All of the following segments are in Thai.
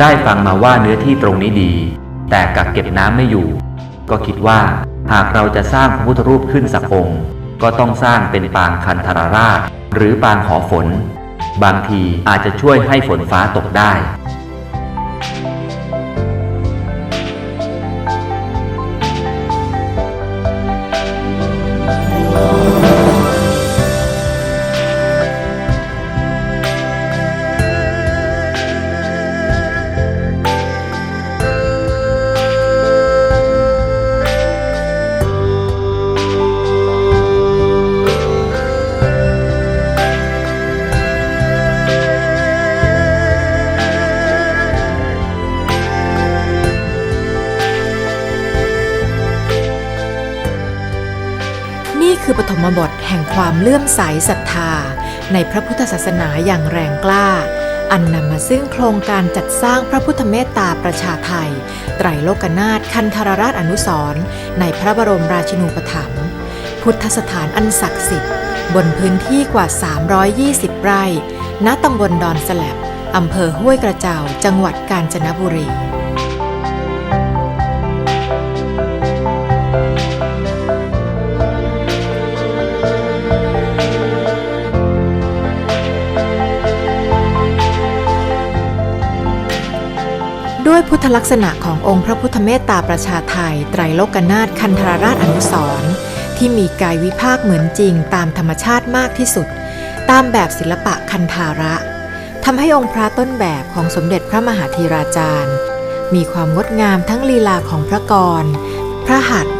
ได้ฟังมาว่าเนื้อที่ตรงนี้ดี แต่กักเก็บน้ำไม่อยู่ ก็คิดว่าหากเราจะสร้างพระพุทธรูปขึ้นสักองค์ ก็ต้องสร้างเป็นปางคันธรราช หรือปางขอฝน บางทีอาจจะช่วยให้ฝนฟ้าตกได้ มบทแห่งความเลื่อมใสศรัทธา ในพระพุทธศาสนาอย่างแรงกล้า อันนำมาซึ่งโครงการจัดสร้างพระพุทธเมตตาประชาไทย ไตรโลกนาถคันธรราชอนุสรในพระบรมราชินูปถัมภ์พุทธสถานอันศักดิ์สิทธิ์ บนพื้นที่กว่า 320 ไร่ ณตำบลดอนสแลบอำเภอห้วยกระเจ้า จังหวัดกาญจนบุรี ด้วยพุทธลักษณะขององค์พระพุทธเมตตาประชาไทยไตรโลกนาถคันธรราชอนุสร์ที่มีกายวิภาคเหมือนจริงตามธรรมชาติมากที่สุด ตามแบบศิลปะคันธาระทำให้องค์พระต้นแบบของสมเด็จพระมหาธีราจารย์ มีความงดงามทั้งลีลาของพระกร พระหัตถ์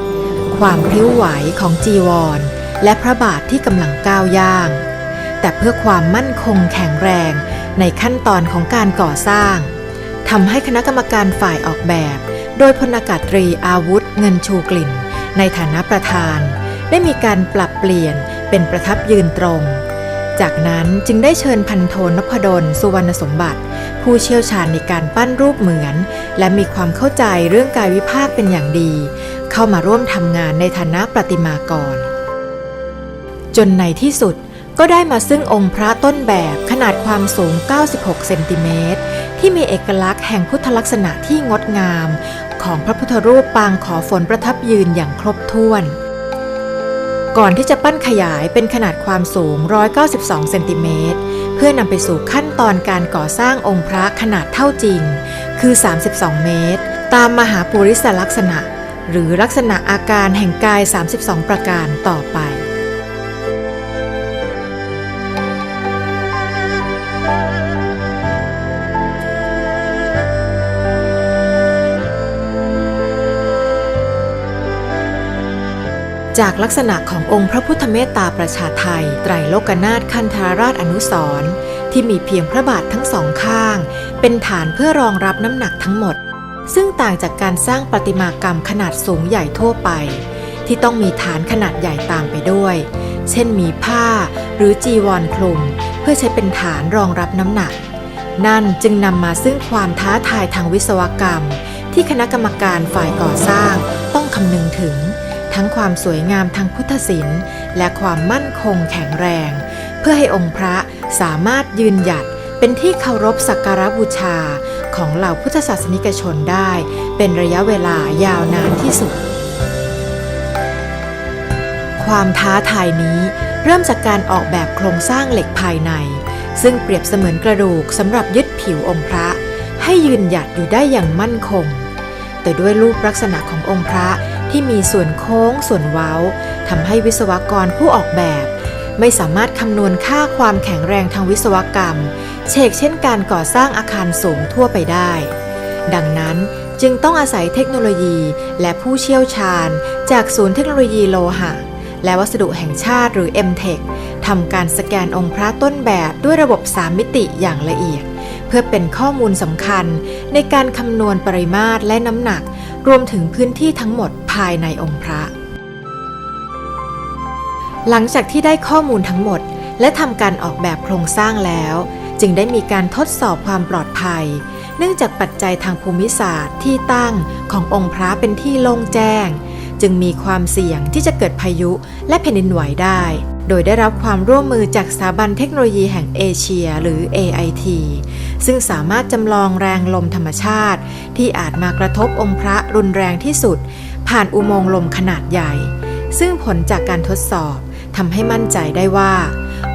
ความพริ้วไหวของจีวร และพระบาทที่กำลังก้าวย่าง แต่เพื่อความมั่นคงแข็งแรงในขั้นตอนของการก่อสร้าง ทำให้คณะกรรมการฝ่ายออกแบบ โดยพลอากาศตรีอาวุธเงินชูกลิ่น ในฐานะประธาน ได้มีการปรับเปลี่ยนเป็นประทับยืนตรง จากนั้นจึงได้เชิญพันโทนพดลสุวรรณสมบัติ ผู้เชี่ยวชาญในการปั้นรูปเหมือน และมีความเข้าใจเรื่องกายวิภาคเป็นอย่างดี เข้ามาร่วมทำงานในฐานะประติมากร จนในที่สุดก็ได้มาซึ่งองค์พระต้นแบบขนาดความสูง 96 เซนติเมตร ที่มีเอกลักษณ์แห่งพุทธลักษณะที่งดงาม ของพระพุทธรูปปางขอฝนประทับยืนอย่างครบถ้วน ก่อนที่จะปั้นขยายเป็นขนาดความสูง 192 เซนติเมตร เพื่อนำไปสู่ขั้นตอนการก่อสร้างองค์พระขนาดเท่าจริง คือ 32 เมตร ตามมหาปุริสลักษณะ หรือลักษณะอาการแห่งกาย 32 ประการต่อไป จากลักษณะขององค์พระพุทธเมตตาประชาไทย ไตรโลกนาถคันธาราชอนุสร์ที่มีเพียงพระบาททั้งสองข้าง เป็นฐานเพื่อรองรับน้ำหนักทั้งหมด ซึ่งต่างจากการสร้างประติมากรรมขนาดสูงใหญ่ทั่วไป ที่ต้องมีฐานขนาดใหญ่ตามไปด้วย เช่นมีผ้าหรือจีวรคลุม เพื่อใช้เป็นฐานรองรับน้ำหนัก นั่นจึงนำมาซึ่งความท้าทายทางวิศวกรรม ที่คณะกรรมการฝ่ายก่อสร้างต้องคำนึงถึง ทั้งความสวยงามทางพุทธศิลป์ และความมั่นคงแข็งแรง เพื่อให้องค์พระสามารถยืนหยัดเป็นที่เคารพสักการบูชาของเหล่าพุทธศาสนิกชนได้ เป็นระยะเวลายาวนานที่สุด ความท้าทายนี้เริ่มจากการออกแบบโครงสร้างเหล็กภายใน ซึ่งเปรียบเสมือนกระดูกสำหรับยึดผิวองค์พระ ให้ยืนหยัดอยู่ได้อย่างมั่นคง แต่ด้วยรูปลักษณะขององค์พระ ที่มีส่วนโค้งส่วนเว้าทำให้วิศวกรผู้ออกแบบ ไม่สามารถคำนวณค่าความแข็งแรงทางวิศวกรรม เชกเช่นการก่อสร้างอาคารสูงทั่วไปได้ ดังนั้นจึงต้องอาศัยเทคโนโลยีและผู้เชี่ยวชาญ จากศูนย์เทคโนโลยีโลหะ และวัสดุแห่งชาติหรือ MTech ทำการสแกนองค์พระต้นแบบด้วยระบบ 3 มิติอย่างละเอียด เพื่อเป็นข้อมูลสำคัญในการคำนวณปริมาตรและน้ำหนัก รวมถึงพื้นที่ทั้งหมด ภายในองค์พระ หลังจากที่ได้ข้อมูลทั้งหมด และทำการออกแบบโครงสร้างแล้ว จึงได้มีการทดสอบความปลอดภัย เนื่องจากปัจจัยทางภูมิศาสตร์ที่ตั้งขององค์พระเป็นที่โล่งแจ้ง จึงมีความเสี่ยงที่จะเกิดพายุและแผ่นดินไหวได้ โดยได้รับความร่วมมือจากสถาบันเทคโนโลยีแห่งเอเชีย หรือ AIT ซึ่งสามารถจำลองแรงลมธรรมชาติ ที่อาจมากระทบองค์พระรุนแรงที่สุด ผ่านอุโมงค์ลมขนาดใหญ่ ซึ่งผลจากการทดสอบทำให้มั่นใจได้ว่า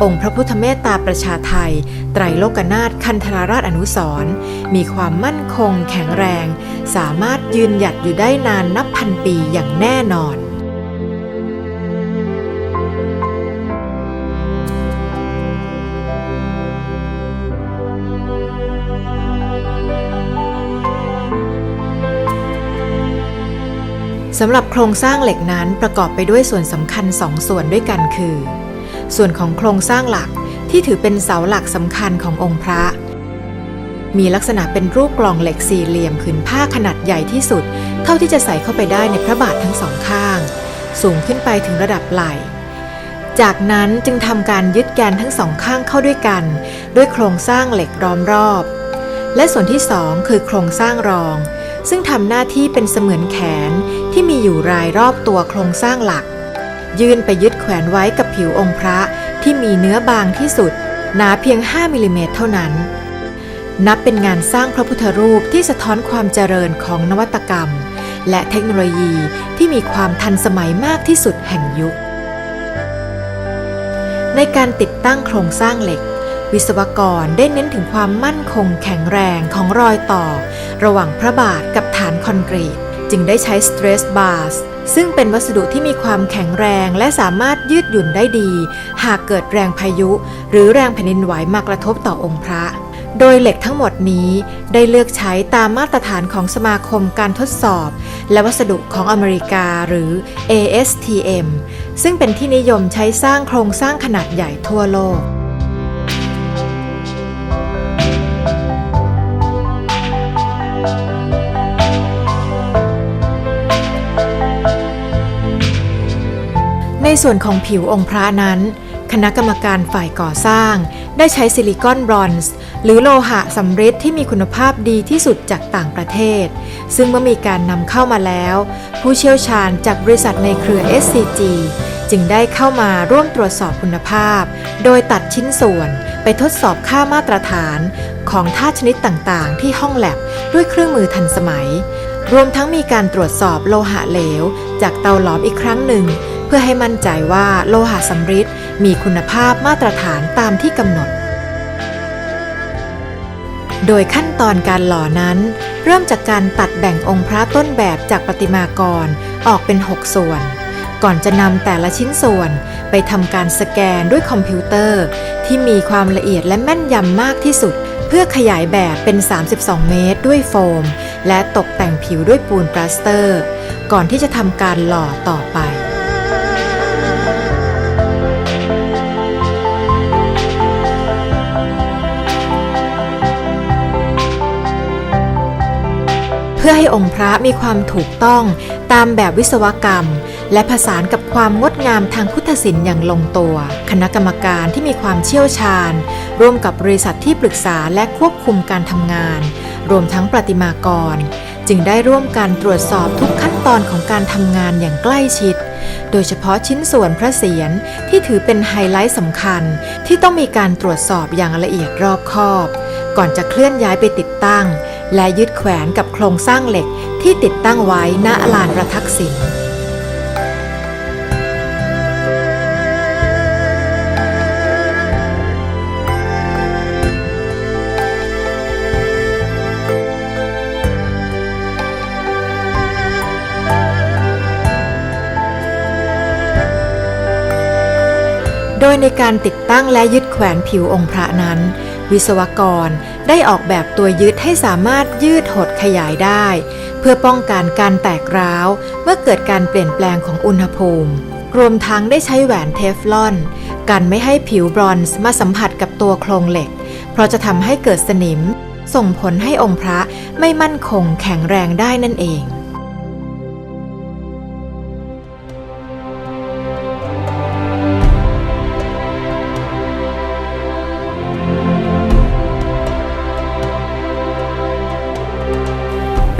องค์พระพุทธเมตตาประชาไทย ไตรโลกนาถคันธราราชอนุสร์มีความมั่นคงแข็งแรง สามารถยืนหยัดอยู่ได้นานนับพันปีอย่างแน่นอน สำหรับโครงสร้างเหล็กนั้นประกอบไปด้วยส่วนสำคัญสองส่วนด้วยกันคือ ส่วนของโครงสร้างหลักที่ถือเป็นเสาหลักสำคัญขององค์พระ มีลักษณะเป็นรูปกล่องเหล็กสี่เหลี่ยมผืนผ้าขนาดใหญ่ที่สุด เท่าที่จะใส่เข้าไปได้ในพระบาททั้งสองข้าง สูงขึ้นไปถึงระดับไหล่จากนั้นจึงทำการยึดแกนทั้งสองข้างเข้าด้วยกัน ด้วยโครงสร้างเหล็กล้อมรอบ และส่วนที่สองคือโครงสร้างรอง ซึ่งทำหน้าที่เป็นเสมือนแขน ที่มีอยู่รายรอบตัวโครงสร้างหลัก ยื่นไปยึดแขวนไว้กับผิวองค์พระที่มีเนื้อบางที่สุด หนาเพียง 5มิลลิเมตรเท่านั้น นับเป็นงานสร้างพระพุทธรูปที่สะท้อนความเจริญของนวัตกรรม และเทคโนโลยีที่มีความทันสมัยมากที่สุดแห่งยุค ในการติดตั้งโครงสร้างเหล็กวิศวกรได้เน้นถึงความมั่นคงแข็งแรงของรอยต่อ ระหว่างพระบาทกับฐานคอนกรีต จึงได้ใช้ stress bars ซึ่งเป็นวัสดุที่มีความแข็งแรงและสามารถยืดหยุ่นได้ดี หากเกิดแรงพายุ หรือแรงแผ่นดินไหวมากระทบต่อองค์พระ โดยเหล็กทั้งหมดนี้ได้เลือกใช้ตามมาตรฐานของสมาคมการทดสอบ และวัสดุของอเมริกาหรือ ASTM ซึ่งเป็นที่นิยมใช้สร้างโครงสร้างขนาดใหญ่ทั่วโลก ในส่วนของผิวองค์พระนั้น คณะกรรมการฝ่ายก่อสร้าง ได้ใช้ซิลิคอนบรอนซ์ หรือโลหะสำริดที่มีคุณภาพดีที่สุดจากต่างประเทศ ซึ่งเมื่อมีการนำเข้ามาแล้ว ผู้เชี่ยวชาญจากบริษัทในเครือ SCG จึงได้เข้ามาร่วมตรวจสอบคุณภาพ โดยตัดชิ้นส่วนไปทดสอบค่ามาตรฐานของธาตุชนิดต่างๆ ที่ห้องแลบด้วยเครื่องมือทันสมัย รวมทั้งมีการตรวจสอบโลหะเหลว จากเตาหลอมอีกครั้งหนึ่ง เพื่อให้มั่นใจว่าโลหะสำริดมีคุณภาพมาตรฐานตามที่กำหนด โดยขั้นตอนการหล่อนั้น เริ่มจากการตัดแบ่งองค์พระต้นแบบจากประติมากรออกเป็น 6 ส่วน ก่อนจะนำแต่ละชิ้นส่วนไปทำการสแกนด้วยคอมพิวเตอร์ ที่มีความละเอียดและแม่นยำมากที่สุด เพื่อขยายแบบเป็น 32 เมตร ด้วยโฟม และตกแต่งผิวด้วยปูนปลาสเตอร์ ก่อนที่จะทำการหล่อต่อไปเพื่อให้องค์พระมีความถูกต้องตามแบบวิศวกรรม และผสานกับความงดงามทางพุทธศิลป์อย่างลงตัว คณะกรรมการที่มีความเชี่ยวชาญ ร่วมกับบริษัทที่ปรึกษาและควบคุมการทำงาน รวมทั้งประติมากร จึงได้ร่วมกันตรวจสอบทุกขั้นตอนของการทำงานอย่างใกล้ชิด โดยเฉพาะชิ้นส่วนพระเศียรที่ถือเป็นไฮไลท์สำคัญ ที่ต้องมีการตรวจสอบอย่างละเอียดรอบคอบ ก่อนจะเคลื่อนย้ายไปติดตั้ง และยึดแขวนกับโครงสร้างเหล็กที่ติดตั้งไว้ณลานประทักษิณ โดยในการติดตั้งและยึดแขวนผิวองค์พระนั้น วิศวกรได้ออกแบบตัวยึดให้สามารถยืดหดขยายได้ เพื่อป้องกันการแตกร้าว เมื่อเกิดการเปลี่ยนแปลงของอุณหภูมิ รวมทั้งได้ใช้แหวนเทฟลอน กันไม่ให้ผิวบรอนซ์มาสัมผัสกับตัวโครงเหล็ก เพราะจะทำให้เกิดสนิม ส่งผลให้องค์พระไม่มั่นคงแข็งแรงได้นั่นเอง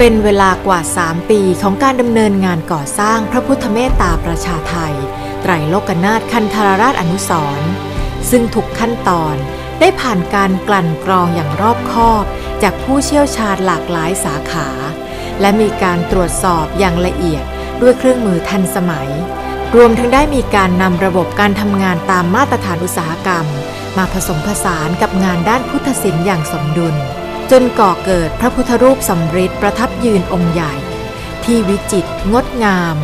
เป็นเวลากว่า 3 ปีของการดำเนินงานก่อสร้างพระพุทธเมตตาประชาไทย ไตรโลกนาถคันธารราชอนุสร์ซึ่งทุกขั้นตอนได้ผ่านการกลั่นกรองอย่างรอบคอบ จากผู้เชี่ยวชาญหลากหลายสาขา และมีการตรวจสอบอย่างละเอียดด้วยเครื่องมือทันสมัย รวมทั้งได้มีการนำระบบการทำงานตามมาตรฐานอุตสาหกรรม มาผสมผสานกับงานด้านพุทธศิลป์อย่างสมดุล จนก่อเกิดพระพุทธรูปสำริดประทับยืนองค์ใหญ่ ที่วิจิตรงดงาม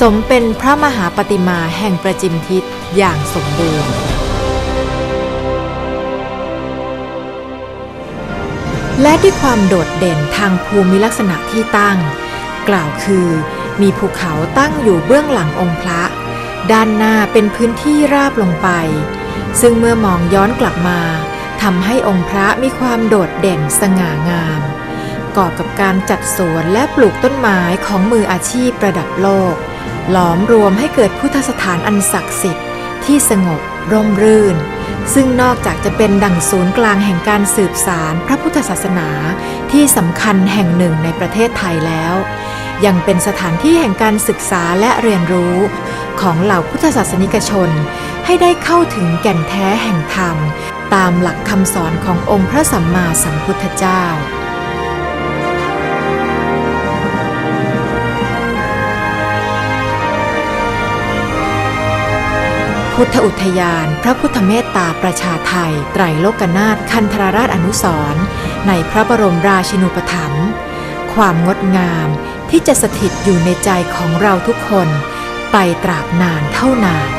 สมเป็นพระมหาปฏิมาแห่งประจิมทิศอย่างสมบูรณ์ และด้วยความโดดเด่นทางภูมิลักษณะที่ตั้ง กล่าวคือมีภูเขาตั้งอยู่เบื้องหลังองค์พระ ด้านหน้าเป็นพื้นที่ราบลงไป ซึ่งเมื่อมองย้อนกลับมา ทำให้องค์พระมีความโดดเด่นสง่างาม กอบกับการจัดสวนและปลูกต้นไม้ของมืออาชีพประดับโลก หลอมรวมให้เกิดพุทธสถานอันศักดิ์สิทธิ์ที่สงบร่มรื่น ซึ่งนอกจากจะเป็นดั่งศูนย์กลางแห่งการสืบสารพระพุทธศาสนาที่สำคัญแห่งหนึ่งในประเทศไทยแล้ว ยังเป็นสถานที่แห่งการศึกษาและเรียนรู้ของเหล่าพุทธศาสนิกชน ให้ได้เข้าถึงแก่นแท้แห่งธรรม ตามหลักคำสอนขององค์พระสัมมาสัมพุทธเจ้า พุทธอุทยาน พระพุทธเมตตาประชาไทย ไตรโลกนาถคันธรราชอนุสรในพระบรมราชินูปถัมภ์ความงดงามที่จะสถิตอยู่ในใจของเราทุกคน ไปตราบนานเท่านาน